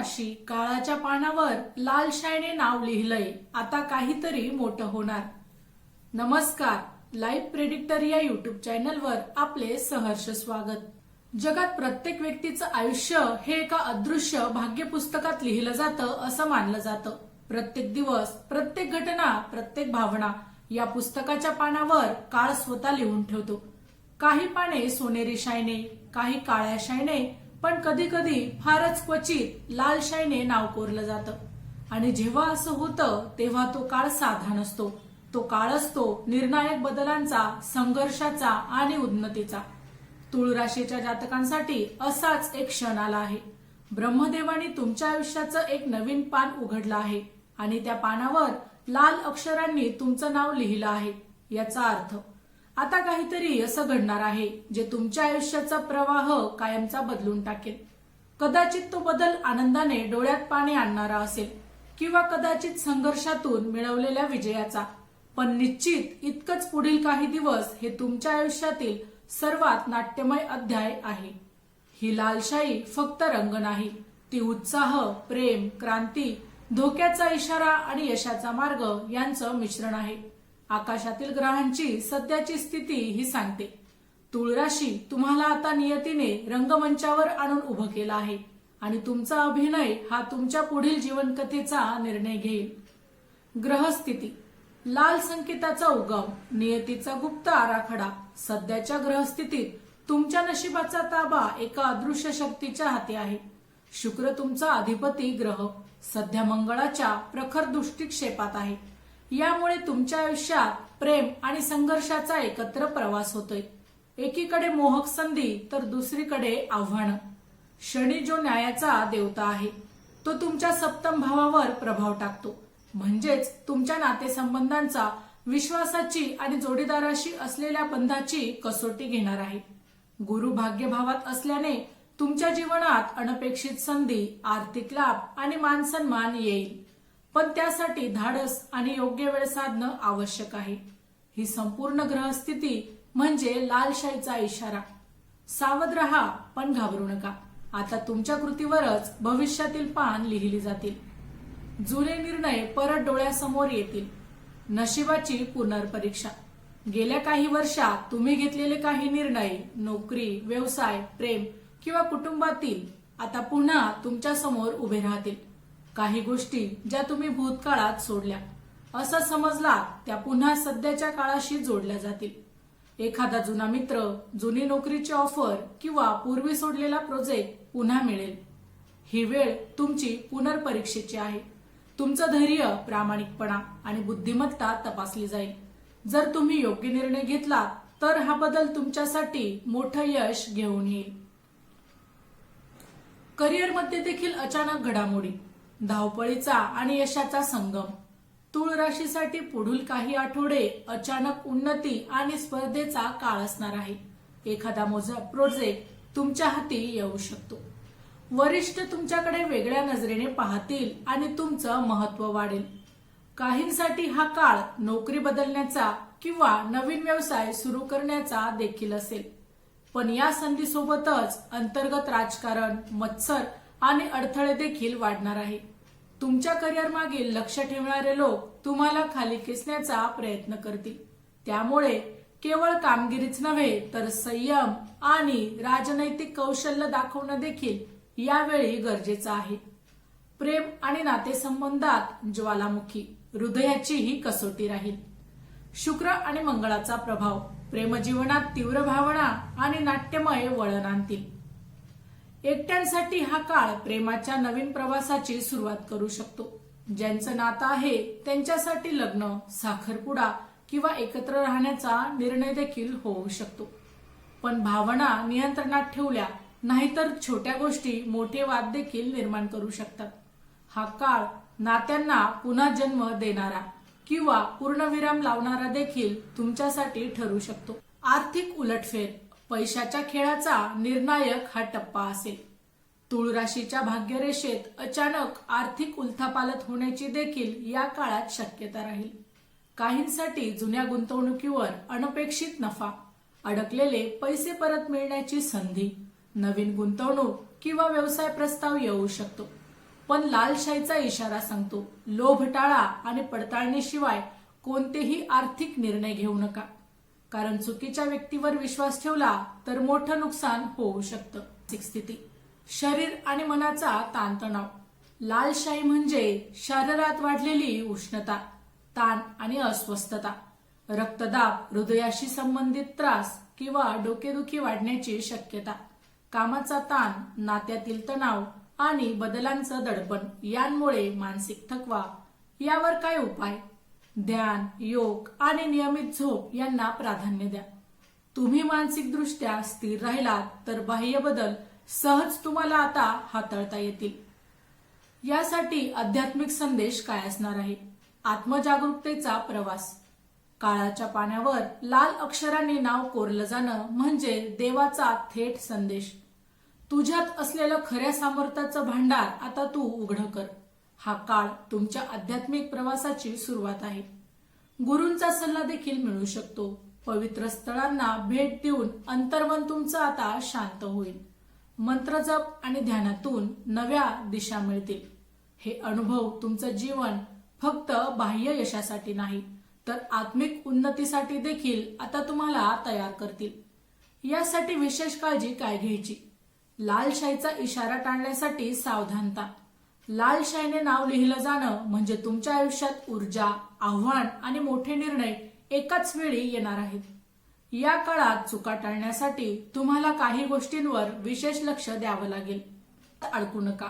राशी काळाच्या पानावर लाल शायने नाव लिहिलंय. आता काहीतरी मोठं होणार. नमस्कार लाईव्ह प्रेडिक्टर या युट्यूब चॅनलवर आपले सहर्ष स्वागत. जगात प्रत्येक व्यक्तीचं आयुष्य हे एका अदृश्य भाग्य पुस्तकात लिहिलं जातं असं मानलं जातं. प्रत्येक दिवस प्रत्येक घटना प्रत्येक भावना या पुस्तकाच्या पानावर काळ स्वतः लिहून ठेवतो. काही पाने सोनेरी शायने काही काळ्या शायने पण कधी कधी फारच क्वचित लालशाईने नाव कोरलं जातं. आणि जेव्हा असं होतं तेव्हा तो काळ साधा नसतो. तो काळ असतो निर्णायक बदलांचा संघर्षाचा आणि उन्नतीचा. तुळ राशीच्या जातकांसाठी असाच एक क्षण आला आहे. ब्रह्मदेवाने तुमच्या आयुष्याचं एक नवीन पान उघडलं आहे. आणि त्या पानावर लाल अक्षरांनी तुमचं नाव लिहिलं आहे. याचा अर्थ आता काहीतरी असं घडणार आहे जे तुमच्या आयुष्याचा प्रवाह कायमचा बदलून टाकेल. कदाचित तो बदल आनंदाने डोळ्यात पाणी आणणारा असेल किंवा कदाचित संघर्षातून मिळवलेल्या विजयाचा. पण निश्चित इतकंच पुढील काही दिवस हे तुमच्या आयुष्यातील सर्वात नाट्यमय अध्याय आहे. ही लालशाही फक्त रंग नाही ती उत्साह प्रेम क्रांती धोक्याचा इशारा आणि यशाचा मार्ग यांचं मिश्रण आहे. आकाशातील ग्रहांची सध्याची स्थिती ही सांगते. तुळ राशी तुम्हाला आता नियतीने रंगमंचावर आणून उभं केलं आहे आणि तुमचा अभिनय हा तुमच्या पुढील जीवनकथेचा निर्णय घेईल. ग्रहस्थिती. लाल संकेताचा उगम नियतीचा गुप्त आराखडा. सध्याच्या ग्रहस्थितीत तुमच्या नशिबाचा ताबा एका अदृश्य शक्तीच्या हाती आहे. शुक्र तुमचा अधिपती ग्रह. सध्या मंगळाच्या प्रखर दृष्टिक्षेपात आहे. यामुळे तुमच्या आयुष्यात प्रेम आणि संघर्षाचा एकत्र प्रवास होतोय. एकीकडे मोहक संधी तर दुसरीकडे आव्हानं. शनी जो न्यायाचा देवता आहे तो तुमच्या सप्तम भावावर प्रभाव टाकतो. म्हणजेच तुमच्या नातेसंबंधांचा विश्वासाची आणि जोडीदाराशी असलेल्या बंधाची कसोटी घेणार आहे. गुरु भाग्यभावात असल्याने तुमच्या जीवनात अनपेक्षित संधी आर्थिक लाभ आणि मानसन्मान येईल. पण त्यासाठी धाडस आणि योग्य वेळ साधणं आवश्यक आहे. ही संपूर्ण ग्रहस्थिती म्हणजे लालशाहीचा इशारा. सावध रहा पण घाबरू नका. आता तुमच्या कृतीवरच भविष्यातील पान लिहिली जातील. जुने निर्णय परत डोळ्यासमोर येतील. नशिबाची पुनर्परीक्षा. गेल्या काही वर्षात तुम्ही घेतलेले काही निर्णय नोकरी व्यवसाय प्रेम किंवा कुटुंबातील आता पुन्हा तुमच्यासमोर उभे राहतील. काही गोष्टी ज्या तुम्ही भूतकाळात सोडल्या. असं समजला त्या पुन्हा सध्याच्या काळाशी जोडल्या जातील. एखादा जुना मित्र जुनी नोकरीची ऑफर किंवा पूर्वी सोडलेला प्रोजेक्ट पुन्हा मिळेल. ही वेळ तुमची पुनर्परीक्षेची आहे. तुमचं धैर्य प्रामाणिकपणा आणि बुद्धिमत्ता तपासली जाईल. जर तुम्ही योग्य निर्णय घेतला तर हा बदल तुमच्यासाठी मोठं यश घेऊन येईल. करिअरमध्ये देखील अचानक घडामोडी. धावपळीचा आणि यशाचा संगम. तुळ राशीसाठी पुढील काही आठवडे अचानक उन्नती आणि स्पर्धेचा काळ असणार आहे. एखादा मोजा प्रोजेक्ट तुमच्या हाती येऊ शकतो. वरिष्ठ तुमच्याकडे वेगळ्या नजरेने पाहतील आणि तुमचं महत्त्व वाढेल. काहींसाठी हा काळ नोकरी बदलण्याचा किंवा नवीन व्यवसाय सुरू करण्याचा देखील असेल. पण या संधीसोबतच अंतर्गत राजकारण मत्सर आणि अडथळे देखील वाढणार आहे. तुमच्या करिअर मागील लक्ष ठेवणारे लोक तुम्हाला खाली खेचण्याचा प्रयत्न करतील. त्यामुळे केवळ कामगिरीच नव्हे तर संयम आणि राजनैतिक कौशल्य दाखवणं देखील यावेळी गरजेचं आहे. प्रेम आणि नातेसंबंधात ज्वालामुखी हृदयाची ही कसोटी राहील. शुक्र आणि मंगळाचा प्रभाव प्रेमजीवनात तीव्र भावना आणि नाट्यमय वळण आणतील. एकट्यांसाठी हा काळ प्रेमाच्या नवीन प्रवासाची सुरुवात करू शकतो. ज्यांचं नातं आहे त्यांच्यासाठी लग्न साखरपुडा किंवा एकत्र राहण्याचा निर्णय देखील होऊ शकतो. पण भावना नियंत्रणात ठेवल्या नाहीतर छोट्या गोष्टी मोठे वाद देखील निर्माण करू शकतात. हा काळ नात्यांना पुन्हा जन्म देणारा किंवा पूर्णविराम लावणारा देखील तुमच्यासाठी ठरू शकतो. आर्थिक उलटफेर पैशाच्या खेळाचा निर्णायक हा टप्पा असेल. तुळ राशीच्या भाग्यरेषेत अचानक आर्थिक उलथापालत होण्याची देखील या काळात शक्यता राहील. काहींसाठी जुन्या गुंतवणुकीवर अनपेक्षित नफा अडकलेले पैसे परत मिळण्याची संधी नवीन गुंतवणूक किंवा व्यवसाय प्रस्ताव येऊ शकतो. पण लालशाहीचा इशारा सांगतो लोभ टाळा आणि पडताळणीशिवाय कोणतेही आर्थिक निर्णय घेऊ नका. कारण चुकीच्या व्यक्तीवर विश्वास ठेवला तर मोठं नुकसान होऊ शकतं. स्थिती. शरीर आणि मनाचा ताणतणाव. लालशाही म्हणजे शरीरात वाढलेली उष्णता ताण आणि अस्वस्थता. रक्तदाब हृदयाशी संबंधित त्रास किंवा डोकेदुखी वाढण्याची शक्यता. कामाचा ताण नात्यातील तणाव आणि बदलांचं दडपण यांमुळे मानसिक थकवा यावर काय उपाय? ध्यान योग आणि नियमित झोप यांना प्राधान्य द्या. तुम्ही मानसिकदृष्ट्या स्थिर राहिलात तर बाह्य बदल सहज तुम्हाला आता हाताळता येतील. यासाठी आध्यात्मिक संदेश काय असणार आहे? आत्मजागरूकतेचा प्रवास. काळाच्या पाण्यावर लाल अक्षरांनी नाव कोरलं जाणं म्हणजे देवाचा थेट संदेश. तुझ्यात असलेलं खऱ्या सामर्थ्याचं भांडार आता तू उघड कर. हा काळ तुमच्या आध्यात्मिक प्रवासाची सुरुवात आहे. गुरूंचा सल्ला देखील मिळू शकतो. पवित्र स्थळांना भेट देऊन अंतर्मन तुमचं आता शांत होईल. मंत्रजप आणि ध्यानातून नव्या दिशा मिळतील. हे अनुभव तुमचं जीवन फक्त बाह्य यशासाठी नाही तर आत्मिक उन्नतीसाठी देखील आता तुम्हाला तयार करतील. यासाठी विशेष काळजी काय घ्यायची? लालशाहीचा इशारा टाळण्यासाठी सावधानता. लालशाहीने नाव लिहिलं जाणं म्हणजे तुमच्या आयुष्यात ऊर्जा आव्हान आणि मोठे निर्णय एकाच वेळी येणार आहेत. या काळात चुका टाळण्यासाठी तुम्हाला काही गोष्टींवर विशेष लक्ष द्यावं लागेल. अडकू नका.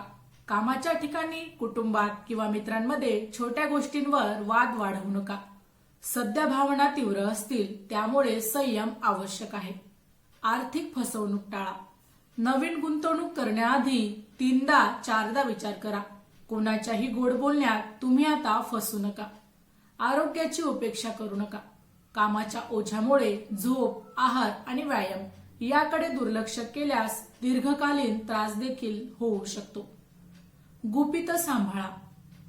कामाच्या ठिकाणी कुटुंबात किंवा मित्रांमध्ये छोट्या गोष्टींवर वाद वाढवू नका. सध्या भावना तीव्र असतील त्यामुळे संयम आवश्यक आहे. आर्थिक फसवणूक टाळा. नवीन गुंतवणूक करण्याआधी तीनदा चारदा विचार करा. कोणाच्याही गोड बोलण्यात तुम्ही आता फसू नका. आरोग्याची उपेक्षा करू नका. कामाच्या ओझ्यामुळे झोप आहार आणि व्यायाम याकडे दुर्लक्ष केल्यास दीर्घकालीन त्रास देखील होऊ शकतो. गुपित सांभाळा.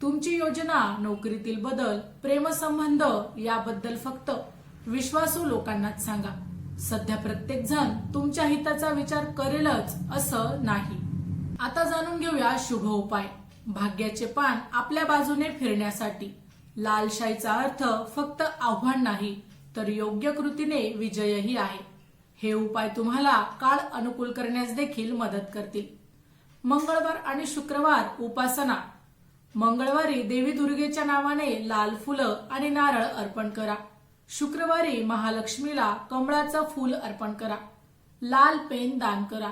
तुमची योजना नोकरीतील बदल प्रेमसंबंध याबद्दल फक्त विश्वासू लोकांनाच सांगा. सध्या प्रत्येक जण तुमच्या हिताचा विचार करेलच असं नाही. आता जाणून घेऊया शुभ उपाय. भाग्याचे पान आपल्या बाजूने फिरण्यासाठी. लालशाहीचा अर्थ फक्त आव्हान नाही तर योग्य कृतीने विजयही आहे. हे उपाय तुम्हाला काळ अनुकूल करण्यास देखील मदत करतील. मंगळवार आणि शुक्रवार उपासना. मंगळवारी देवी दुर्गेच्या नावाने लाल फुलं आणि नारळ अर्पण करा. शुक्रवारी महालक्ष्मीला कमळाचं फूल अर्पण करा. लाल पेन दान करा.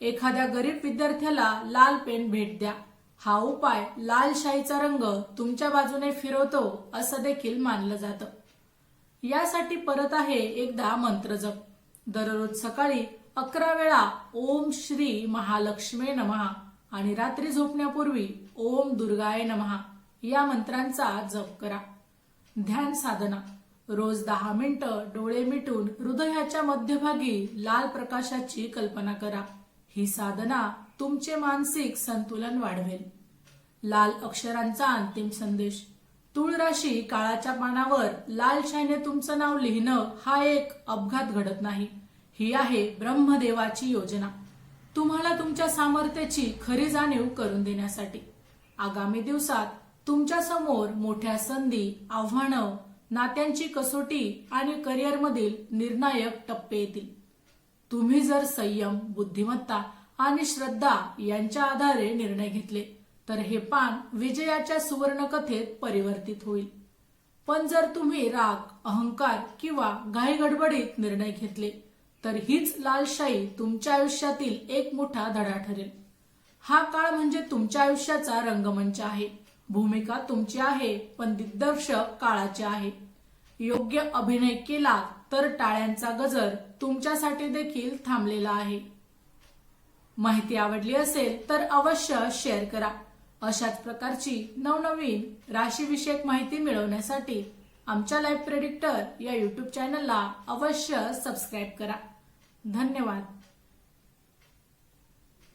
एखाद्या गरीब विद्यार्थ्याला लाल पेन भेट द्या. हा उपाय लाल शाईचा रंग तुमच्या बाजूने फिरवतो असं देखील मानलं जातं. यासाठी परत आहे एकदा मंत्र जप. दररोज सकाळी अकरा वेळा ओम श्री महालक्ष्मी नमहा आणि रात्री झोपण्यापूर्वी ओम दुर्गाय नमहा या मंत्रांचा जप करा. ध्यान साधना. रोज दहा मिनिटं डोळे मिटून हृदयाच्या मध्यभागी लाल प्रकाशाची कल्पना करा. ही साधना तुमचे मानसिक संतुलन वाढवेल. लाल अक्षरांचा अंतिम संदेश. तुळ राशी काळाच्या पानावर लाल शाईने तुमचं नाव लिहिणं हा एक अपघात घडत नाही. ही आहे ब्रह्मदेवाची योजना. तुम्हाला तुमच्या सामर्थ्याची खरी जाणीव करून देण्यासाठी. आगामी दिवसात तुमच्यासमोर मोठ्या संधी आव्हानं नात्यांची कसोटी आणि करिअरमधील निर्णायक टप्पे येतील. तुम्ही जर संयम बुद्धिमत्ता आणि श्रद्धा यांच्या आधारे निर्णय घेतले तर हे पान विजयाच्या सुवर्णकथेत परिवर्तित होईल. पण जर तुम्ही राग अहंकार किंवा घाई गडबडीत निर्णय घेतले तर हीच लालशाही तुमच्या आयुष्यातील एक मोठा धडा ठरेल. हा काळ म्हणजे तुमच्या आयुष्याचा रंगमंच आहे. भूमिका तुमची आहे पण दिग्दर्शक काळाचे आहे. योग्य अभिनय केला तर टाळ्यांचा गजर तुमच्यासाठी देखील थांबलेला आहे. माहिती आवडली असेल तर अवश्य शेअर करा. अशाच प्रकारची नवनवीन राशीविषयक माहिती मिळवण्यासाठी आमच्या लाईफ प्रेडिक्टर या युट्यूब चॅनलला अवश्य सबस्क्राईब करा. धन्यवाद.